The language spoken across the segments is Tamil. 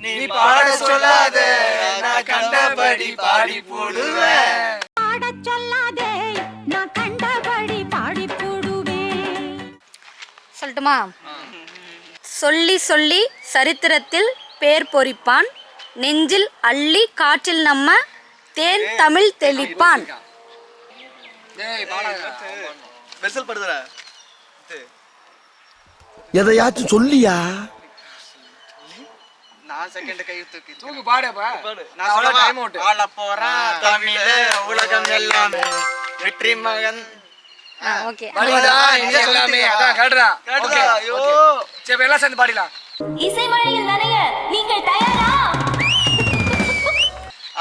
நீ பாட சொல்லாத நான் கண்டபடி பாடி போடுவேன். பாடச் சொல்லாதே நான் கண்டபடி பாடி போடுவேன். சொல்லட்டுமா? சொல்லி சொல்லி சரித்திரத்தில் பேர் பொறிப்பான் நெஞ்சில் அள்ளி காற்றில் நம்ம தேன் தமிழ் தெளிப்பான். எதையாச்சும் சொல்லியா? நான் செகண்ட் கை தூக்கி தூக்கு பாடுப்பா நான் சொல்லவா? டைம் அவுட் ஆள போறேன் தமிழ உலகம் எல்லாமே. வெற்றி மகன். ஓகே. பாடுடா இங்க எல்லாமே. அதான் கேடுறா கேட்டுதா? ஐயோ. சரி இப்ப எல்லாம் சேர்ந்து பாடிடலாம். இசை மழையில் நனைய நீங்கள் தயாரா?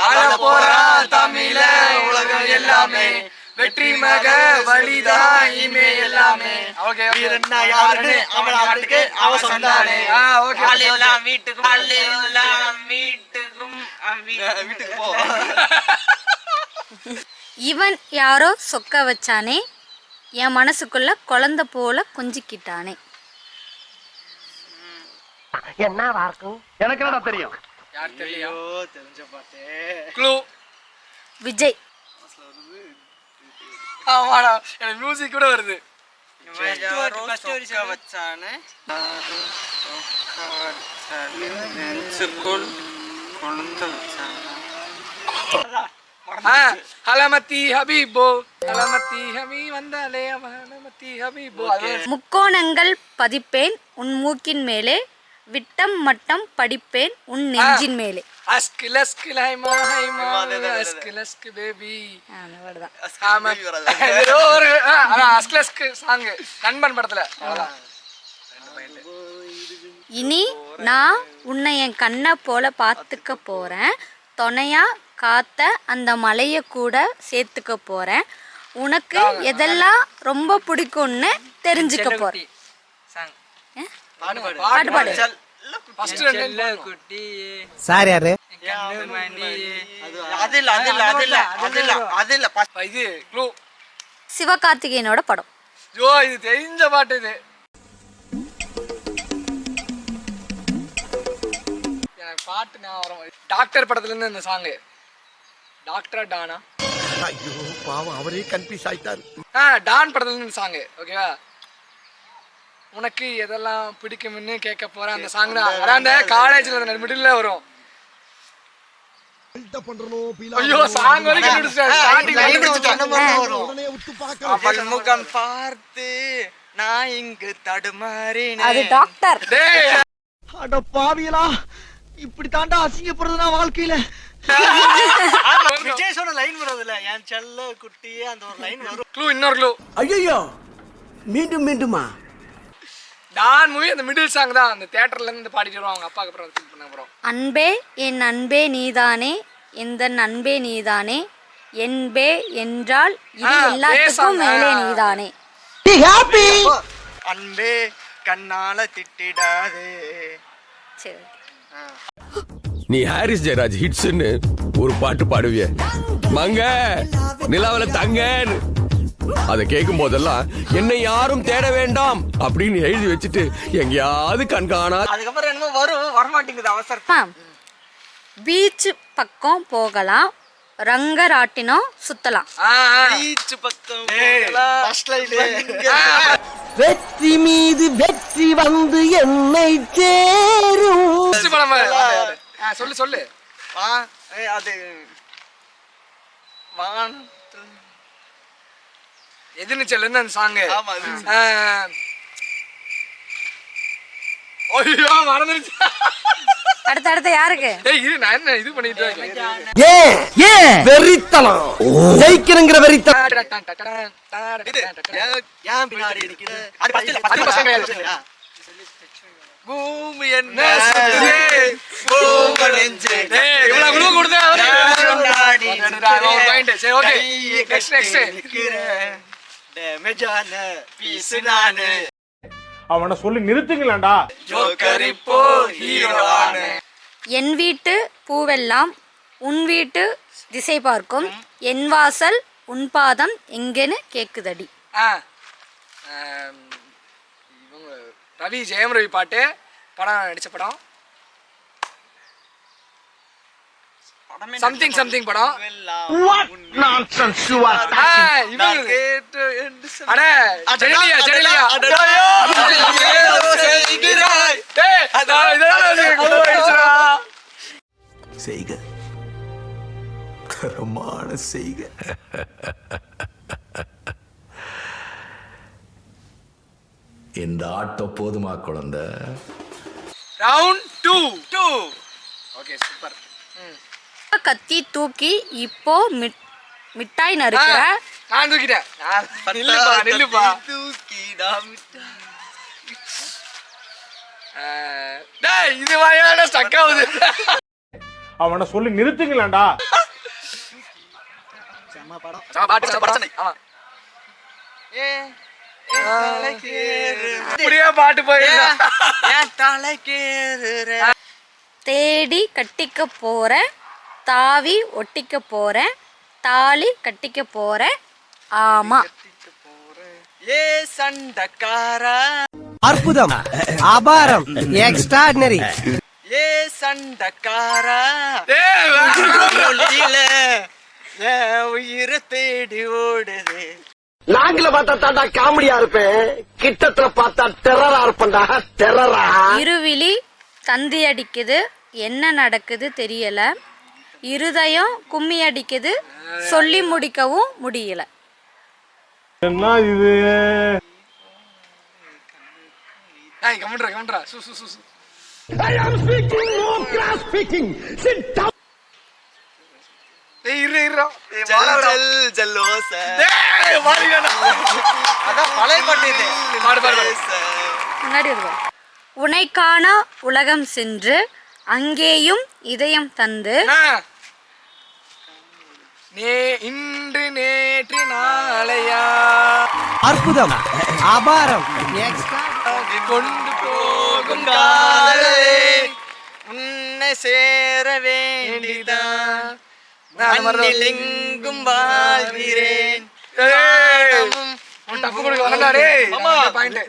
ஆள போறான் தமிழ உலகம் எல்லாமே. வெற்றி மக வழிதான் இமே எல்லாமே ஓகே வீரன்னா யாருன்னு அவன் நாட்டுக்கு அவன் சொந்தானே ஆ ஓகே எல்லாம் வீட்டுக்கும் எல்லாம் வீட்டுக்கும் வீட்டுக்கு போ. இவன் யாரோ சொக்க வச்சானே. என் மனசுக்குள்ள குழந்தை போல கொஞ்சிக்கிட்டானே. எனக்கு என்னடா தெரியும்? யார் தெரியும்? தெரிஞ்ச பாட்டே. க்ளூ விஜய். ஆமாடா எனக்கு மியூசிக் கூட வருது. முக்கோணங்கள் பதிப்பேன் உன் மூக்கின் மேலே. விட்டம் மட்டம் படிப்பேன் உன் நெஞ்சின் மேலே. அஸ்க் லஸ்க் லைமா ஹைமா அஸ்க் லஸ்க் பேபி. அவ்வளோதான் ஆமா. ஏதோ ஒரு ஆ, அதான் அஸ்க் லஸ்க் சாங் நண்பன் படத்துல. அவ்வளவுதான். இனி நான் உன்னை என் கண்ணை போல பார்த்துக்க போறேன். துணையா காத்த அந்த மலையை கூட சேர்த்துக்க போறேன். உனக்கு எதெல்லாம் ரொம்ப பிடிக்கும்னு தெரிஞ்சுக்க போறேன். பாட்டு பாடு. ஃபர்ஸ்ட் ரெண்டு குட்டி. சார் யாரு? அது இல்ல அது இல்ல அது இல்ல அது இல்ல அது இல்ல. First இது க்ளூ சிவகார்த்திகேயனோட படம். ஐயோ இது தெரிஞ்ச பாட்டு இது. எனக்கு பாட்டு நான் வர டாக்டர் படத்துல இருந்து இந்த சாங் டாக்டரா டானா? ஐயோ பாவம் அவரே கன்ஃபியூஸ் ஆயிட்டாரு. ஆ டான் படத்துல இருந்து சாங் ஓகேவா உனக்கு எதெல்லாம் பிடிக்கும்னு கேட்க போறேன் அந்த சாங் தான். அதான் அந்த காலேஜ்ல மிடில் வரும். ஐயோ சாங் வரைக்கும் முகம் பார்த்து நான் இங்கு தடுமாறினேன். அது டாக்டர் டேய் அட பாவியலா இப்படி தாண்டா அசிங்கப்படுறது நான் வாழ்க்கையில விஜய் சொன்ன லைன் வருதுல என் செல்ல குட்டியே அந்த ஒரு லைன் வரும். க்ளூ இன்னொரு க்ளூ ஐயோ மீண்டும் மீண்டுமா? டான் மூவி அந்த மிடில் சாங் தான். அந்த தியேட்டர்ல இருந்து பாடிட்டு வருவாங்க அவங்க அப்பாக்கு அப்புறம் ஃபீல் பண்ண அப்புறம் அன்பே என் அன்பே நீதானே எந்த அன்பே நீதானே என்பே என்றால் இது ஆ, எல்லாத்துக்கும் பேசாம. மேலே நீதானே. அன்பே கண்ணால திட்டிடாதே. சரி நீ ஹாரிஸ் ஜெயராஜ் ஹிட்ஸ்னு ஒரு பாட்டு பாடுவிய. மங்க நிலாவில தங்கன்னு. அதை கேட்கும் போதெல்லாம் என்னை யாரும் தேட வேண்டாம் அப்படின்னு எழுதி வச்சுட்டு எங்கேயாவது கண்காணா அதுக்கப்புறம் என்னமோ வரும் வரமாட்டேங்குது அவசரம். பீச் பக்கம் போகலாம் ரங்கராட்டினம் சுத்தலாம். பீச் பக்கம் வெற்றி மீது வெற்றி வந்து என்னை சேரும். சொல்லு சொல்லு. அது வான் எதிர்நீச்சல் இருந்து அந்த சாங் ஆமா அது. ஐயோ மறந்துருச்சு. அடுத்து அடுத்து யாருக்கு? ஏய் இது நான் என்ன இது பண்ணிட்டு இருக்கேன்? ஏன் ஏன் வெறித்தனம் ஜெயிக்கணுங்கிற வெறித்தனம் இது ஏன் பின்னாடி நிக்கிற அது கிடையாது கிடையாது. பூமி என்ன சுத்துது பூமி நெஞ்சு. இவ்வளவு குழு கொடுத்தா முன்னாடி ஒரு பாயிண்ட் சரி ஓகே நெக்ஸ்ட் நெக்ஸ்ட் டேமேஜான பீஸ் நானு. அவனை சொல்லி நிறுத்துங்களேன்டா. ஜோக்கர் இப்போ ஹீரோவான. என் வீட்டு பூவெல்லாம் உன் வீட்டு திசை பார்க்கும். என் வாசல் உன் பாதம் எங்கேன்னு கேக்குதடி. ஆ ஆம், இவங்க ரவி ஜெயம் ரவி பாட்டு படம் நடிச்ச படம் சம்திங் சம்திங் படம் What nonsense you are ஆ, இவரு அட ஜெனிலியா ஜெனிலியா டேய், நான் இதெல்லாம் எனக்கு குழு ஆயிடுச்சுடா. செய்க. தரமான செய்க. இந்த ஆட்டம் போதுமா குழந்தை? Round two two okay super கத்தி தூக்கி இப்போ மிட் மிட்டாய் நறுக்கிற நான் தூக்கிட்டேன். நில்லுப்பா நில்லுப்பா. ஆ, டேய் இது வாயான ஸ்டக் ஆகுது. அவனை சொல்லி நிறுத்துங்களேன்டா. செம்ம படம். பாட்டு ஆமா. பாட்டு தேடி கட்டிக்க போறேன் தாவி ஒட்டிக்க போறேன் தாலி கட்டிக்க போறேன். ஆமா. ஏ சண்டக்காரா. அற்புதம். அபாரம். எக்ஸ்ட்ராடினரி ஏ சண்டக்காரா. உயிரை தேடி ஓடுது. நாங்கள பார்த்தா தாண்டா காமெடியா இருப்பேன். கிட்டத்துல பார்த்தா டெரரா இருப்பேன்டா. டெரரா இருவிழி தந்தி அடிக்குது என்ன நடக்குது தெரியல. இருதயம் கும்மி அடிக்குது சொல்லி முடிக்கவும் முடியல என்ன இது டேய், கமெண்ட்ரா, கமெண்ட்ரா. சு, சு, சு, சு. டேய், இரு, இருடா. டேய், வாடா. ஜல்லோச டேய், வாடிடா. அதான் பழைய பாட்டு இது பாடு, பாடு, பாடு. முன்னாடி வருவோம் உனை காண உலகம் சென்று அங்கேயும் இதயம் தந்து. நே இன்று நேற்று நாளையா? அற்புதம். அபாரம். கொண்டு போகும் காதலே உன்னை சேர வேண்டிதான் எங்கும் வாழ்கிறேன்.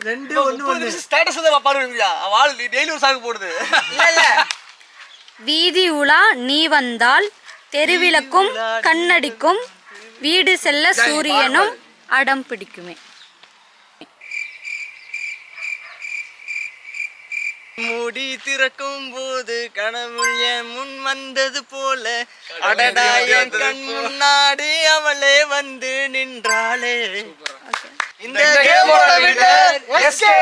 ரெண்டு ஸ்டேட்டஸ் தான் பாருங்க வாழ் டெய்லி ஒரு சாங் போடுது. இல்ல இல்ல. வீதி உலா நீ வந்தால் தெருவிளக்கும் கண்ணடிக்கும் வீடு செல்ல சூரியனும் அடம் பிடிக்குமே. முடி திறக்கும் போது கனவுள் என் முன் வந்தது போல. அடடா என் கண் முன்னாடி அவளே வந்து நின்றாளே. இந்த கேமோட விட எஸ்கே